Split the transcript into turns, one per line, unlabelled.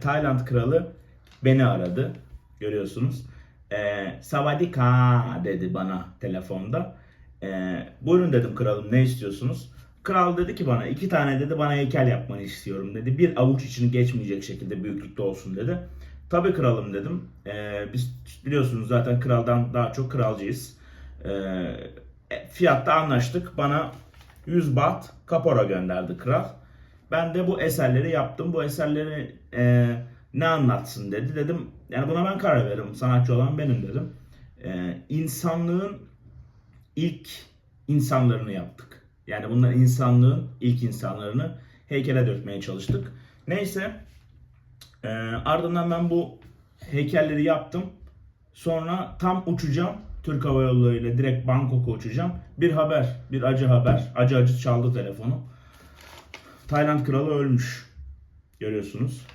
Tayland kralı beni aradı. Görüyorsunuz. E, Savadika dedi bana telefonda. E, buyurun dedim kralım ne istiyorsunuz? Kral dedi ki bana iki tane dedi bana heykel yapmanı istiyorum dedi. Bir avuç içini geçmeyecek şekilde büyüklükte olsun dedi. Tabii kralım dedim. E, biz biliyorsunuz zaten kraldan daha çok kralcıyız. E, fiyatta anlaştık. Bana 100 baht kapora gönderdi kral. Ben de bu eserleri yaptım. Bu eserleri e, ne anlatsın dedi. Dedim yani buna ben karar veririm. Sanatçı olan benim dedim. E, insanlığın ilk insanlarını yaptık. Yani bunlar insanlığın ilk insanlarını heykele dökmeye çalıştık. Neyse e, ardından ben bu heykelleri yaptım. Sonra tam uçacağım. Türk Hava Yolları ile direkt Bangkok'a uçacağım. Bir haber, bir acı haber. Acı acı çaldı telefonu. Tayland kralı ölmüş. Görüyorsunuz.